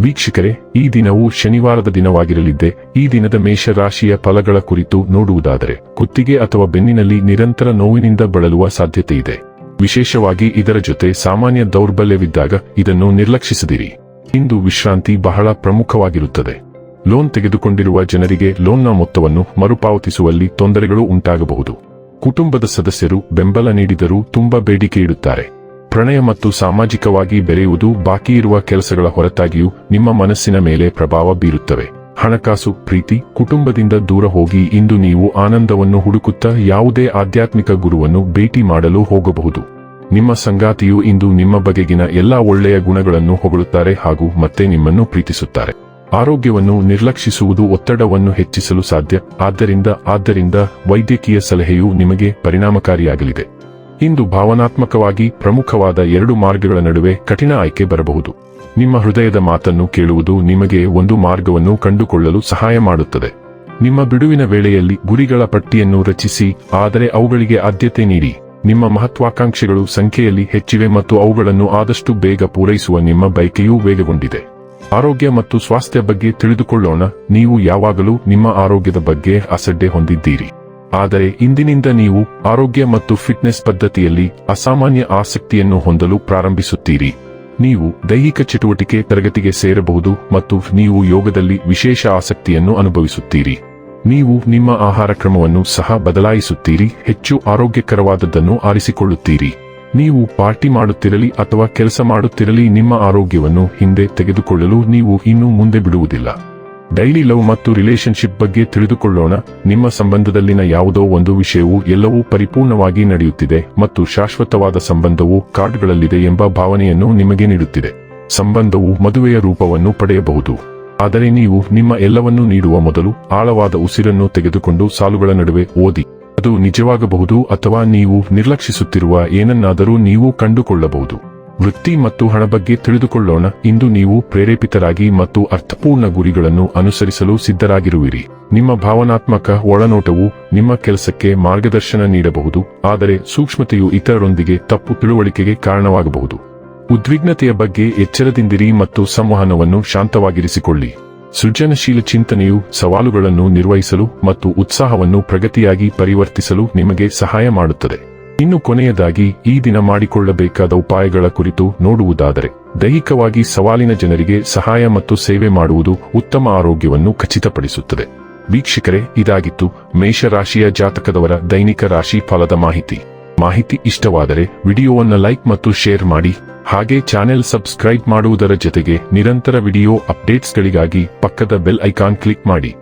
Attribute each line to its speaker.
Speaker 1: ವೀಕ್ಷಕರೇ, ಈ ದಿನವು ಶನಿವಾರದ ದಿನವಾಗಿರಲಿದ್ದೆ, ಈ ದಿನದ ಮೇಷರಾಶಿಯ ಫಲಗಳ ಕುರಿತು ನೋಡುವುದಾದರೆ, ಕುತ್ತಿಗೆ ಅಥವಾ ಬೆನ್ನಿನಲ್ಲಿ ನಿರಂತರ ನೋವಿನಿಂದ ಬಳಲುವ ಸಾಧ್ಯತೆ ಇದೆ ವಿಶೇಷವಾಗಿ ಇದರ ಜೊತೆ ಸಾಮಾನ್ಯ ದೌರ್ಬಲ್ಯವಿದ್ದಾಗ ಇದನ್ನು ನಿರ್ಲಕ್ಷಿಸದಿರಿ. ಇಂದು ವಿಶ್ರಾಂತಿ ಬಹಳ ಪ್ರಮುಖವಾಗಿರುತ್ತದೆ. ಲೋನ್ ತೆಗೆದುಕೊಂಡಿರುವ ಜನರಿಗೆ ಲೋನ್ನ ಮೊತ್ತವನ್ನು ಮರುಪಾವತಿಸುವಲ್ಲಿ ತೊಂದರೆಗಳು ಉಂಟಾಗಬಹುದು. ಕುಟುಂಬದ ಸದಸ್ಯರು ಬೆಂಬಲ ನೀಡಿದರೂ ತುಂಬಾ ಬೇಡಿಕೆ ಇಡುತ್ತಾರೆ. ಪ್ರಣಯ ಮತ್ತು ಸಾಮಾಜಿಕವಾಗಿ ಬೆರೆಯುವುದು ಬಾಕಿ ಇರುವ ಕೆಲಸಗಳ ಹೊರತಾಗಿಯೂ ನಿಮ್ಮ ಮನಸ್ಸಿನ ಮೇಲೆ ಪ್ರಭಾವ ಬೀರುತ್ತವೆ. ಹಣಕಾಸು, ಪ್ರೀತಿ, ಕುಟುಂಬದಿಂದ ದೂರ ಹೋಗಿ ಇಂದು ನೀವು ಆನಂದವನ್ನು ಹುಡುಕುತ್ತಾ ಯಾವುದೇ ಆಧ್ಯಾತ್ಮಿಕ ಗುರುವನ್ನು ಭೇಟಿ ಮಾಡಲು ಹೋಗಬಹುದು. ನಿಮ್ಮ ಸಂಗಾತಿಯು ಇಂದು ನಿಮ್ಮ ಬಗೆಗಿನ ಎಲ್ಲಾ ಒಳ್ಳೆಯ ಗುಣಗಳನ್ನು ಹೊಗಳುತ್ತಾರೆ ಹಾಗೂ ಮತ್ತೆ ನಿಮ್ಮನ್ನು ಪ್ರೀತಿಸುತ್ತಾರೆ. ಆರೋಗ್ಯವನ್ನು ನಿರ್ಲಕ್ಷಿಸುವುದು ಒತ್ತಡವನ್ನು ಹೆಚ್ಚಿಸಲು ಸಾಧ್ಯ. ಆದ್ದರಿಂದ ಆದ್ದರಿಂದ ವೈದ್ಯಕೀಯ ಸಲಹೆಯು ನಿಮಗೆ ಪರಿಣಾಮಕಾರಿಯಾಗಲಿದೆ. ಇಂದು ಭಾವನಾತ್ಮಕವಾಗಿ ಪ್ರಮುಖವಾದ ಎರಡು ಮಾರ್ಗಗಳ ನಡುವೆ ಕಠಿಣ ಆಯ್ಕೆ ಬರಬಹುದು. ನಿಮ್ಮ ಹೃದಯದ ಮಾತನ್ನು ಕೇಳುವುದು ನಿಮಗೆ ಒಂದು ಮಾರ್ಗವನ್ನು ಕಂಡುಕೊಳ್ಳಲು ಸಹಾಯ ಮಾಡುತ್ತದೆ. ನಿಮ್ಮ ಬಿಡುವಿನ ವೇಳೆಯಲ್ಲಿ ಗುರಿಗಳ ಪಟ್ಟಿಯನ್ನು ರಚಿಸಿ, ಆದರೆ ಅವುಗಳಿಗೆ ಆದ್ಯತೆ ನೀಡಿ. ನಿಮ್ಮ ಮಹತ್ವಾಕಾಂಕ್ಷೆಗಳು ಸಂಖ್ಯೆಯಲ್ಲಿ ಹೆಚ್ಚಿವೆ ಮತ್ತು ಅವುಗಳನ್ನು ಆದಷ್ಟು ಬೇಗ ಪೂರೈಸುವ ನಿಮ್ಮ ಬಯಕೆಯೂ ವೇಗಗೊಂಡಿದೆ. ಆರೋಗ್ಯ ಮತ್ತು ಸ್ವಾಸ್ಥ್ಯ ಬಗ್ಗೆ ತಿಳಿದುಕೊಳ್ಳೋಣ. ನೀವು ಯಾವಾಗಲೂ ನಿಮ್ಮ ಆರೋಗ್ಯದ ಬಗ್ಗೆ ಅಸಡ್ಡೆ ಹೊಂದಿದ್ದೀರಿ. ಆದರೆ ಇಂದಿನಿಂದ ನೀವು ಆರೋಗ್ಯ ಮತ್ತು ಫಿಟ್ನೆಸ್ ಪದ್ಧತಿಯಲ್ಲಿ ಅಸಾಮಾನ್ಯ ಆಸಕ್ತಿಯನ್ನು ಹೊಂದಲು ಪ್ರಾರಂಭಿಸುತ್ತೀರಿ. ನೀವು ದೈಹಿಕ ಚಟುವಟಿಕೆ ತರಗತಿಗೆ ಸೇರಬಹುದು ಮತ್ತು ನೀವು ಯೋಗದಲ್ಲಿ ವಿಶೇಷ ಆಸಕ್ತಿಯನ್ನು ಅನುಭವಿಸುತ್ತೀರಿ. ನೀವು ನಿಮ್ಮ ಆಹಾರ ಕ್ರಮವನ್ನು ಸಹ ಬದಲಾಯಿಸುತ್ತೀರಿ, ಹೆಚ್ಚು ಆರೋಗ್ಯಕರವಾದದ್ದನ್ನು ಆರಿಸಿಕೊಳ್ಳುತ್ತೀರಿ. ನೀವು ಪಾರ್ಟಿ ಮಾಡುತ್ತಿರಲಿ ಅಥವಾ ಕೆಲಸ ಮಾಡುತ್ತಿರಲಿ, ನಿಮ್ಮ ಆರೋಗ್ಯವನ್ನು ಹಿಂದೆ ತೆಗೆದುಕೊಳ್ಳಲು ನೀವು ಇನ್ನೂ ಮುಂದೆ ಬಿಡುವುದಿಲ್ಲ. ಡೈಲಿ ಲವ್ ಮತ್ತು ರಿಲೇಶನ್ಶಿಪ್ ಬಗ್ಗೆ ತಿಳಿದುಕೊಳ್ಳೋಣ. ನಿಮ್ಮ ಸಂಬಂಧದಲ್ಲಿನ ಯಾವುದೋ ಒಂದು ವಿಷಯವು ಎಲ್ಲವೂ ಪರಿಪೂರ್ಣವಾಗಿ ನಡೆಯುತ್ತಿದೆ ಮತ್ತು ಶಾಶ್ವತವಾದ ಸಂಬಂಧವು ಕಾರ್ಡ್ಗಳಲ್ಲಿದೆ ಎಂಬ ಭಾವನೆಯನ್ನು ನಿಮಗೆ ನೀಡುತ್ತಿದೆ. ಸಂಬಂಧವು ಮದುವೆಯ ರೂಪವನ್ನು ಪಡೆಯಬಹುದು. ಆದರೆ ನೀವು ನಿಮ್ಮ ಎಲ್ಲವನ್ನೂ ನೀಡುವ ಮೊದಲು ಆಳವಾದ ಉಸಿರನ್ನು ತೆಗೆದುಕೊಂಡು ಸಾಲುಗಳ ನಡುವೆ ಓದಿ. ಅದು ನಿಜವಾಗಬಹುದು ಅಥವಾ ನೀವು ನಿರ್ಲಕ್ಷಿಸುತ್ತಿರುವ ಏನನ್ನಾದರೂ ನೀವು ಕಂಡುಕೊಳ್ಳಬಹುದು. ವೃತ್ತಿ ಮತ್ತು ಹಣ ಬಗ್ಗೆ ತಿಳಿದುಕೊಳ್ಳೋಣ. ಇಂದು ನೀವು ಪ್ರೇರೇಪಿತರಾಗಿ ಮತ್ತು ಅರ್ಥಪೂರ್ಣ ಗುರಿಗಳನ್ನು ಅನುಸರಿಸಲು ಸಿದ್ಧರಾಗಿರುವಿರಿ. ನಿಮ್ಮ ಭಾವನಾತ್ಮಕ ಒಳನೋಟವು ನಿಮ್ಮ ಕೆಲಸಕ್ಕೆ ಮಾರ್ಗದರ್ಶನ ನೀಡಬಹುದು, ಆದರೆ ಸೂಕ್ಷ್ಮತೆಯು ಇತರರೊಂದಿಗೆ ತಪ್ಪು ತಿಳುವಳಿಕೆಗೆ ಕಾರಣವಾಗಬಹುದು. ಉದ್ವಿಗ್ನತೆಯ ಬಗ್ಗೆ ಎಚ್ಚರದಿಂದಿರಿ ಮತ್ತು ಸಂವಹನವನ್ನು ಶಾಂತವಾಗಿರಿಸಿಕೊಳ್ಳಿ. ಸೃಜನಶೀಲ ಚಿಂತನೆಯು ಸವಾಲುಗಳನ್ನು ನಿರ್ವಹಿಸಲು ಮತ್ತು ಉತ್ಸಾಹವನ್ನು ಪ್ರಗತಿಯಾಗಿ ಪರಿವರ್ತಿಸಲು ನಿಮಗೆ ಸಹಾಯ ಮಾಡುತ್ತದೆ. ಇನ್ನು ಕೊನೆಯದಾಗಿ ಈ ದಿನ ಮಾಡಿಕೊಳ್ಳಬೇಕಾದ ಉಪಾಯಗಳ ಕುರಿತು ನೋಡುವುದಾದರೆ, ದೈಹಿಕವಾಗಿ ಸವಾಲಿನ ಜನರಿಗೆ ಸಹಾಯ ಮತ್ತು ಸೇವೆ ಮಾಡುವುದು ಉತ್ತಮ ಆರೋಗ್ಯವನ್ನು ಖಚಿತಪಡಿಸುತ್ತದೆ. ವೀಕ್ಷಕರೇ, ಇದಾಗಿತ್ತು ಮೇಷರಾಶಿಯ ಜಾತಕದವರ ದೈನಿಕ ರಾಶಿ ಫಲದ ಮಾಹಿತಿ. ಮಾಹಿತಿ ಇಷ್ಟವಾದರೆ ವಿಡಿಯೋವನ್ನು ಲೈಕ್ ಮತ್ತು ಶೇರ್ ಮಾಡಿ, ಹಾಗೆ ಚಾನೆಲ್ ಸಬ್ಸ್ಕ್ರೈಬ್ ಮಾಡುವುದರ ಜೊತೆಗೆ ನಿರಂತರ ವಿಡಿಯೋ ಅಪ್ಡೇಟ್ಸ್ಗಳಿಗಾಗಿ ಪಕ್ಕದ ಬೆಲ್ ಐಕಾನ್ ಕ್ಲಿಕ್ ಮಾಡಿ.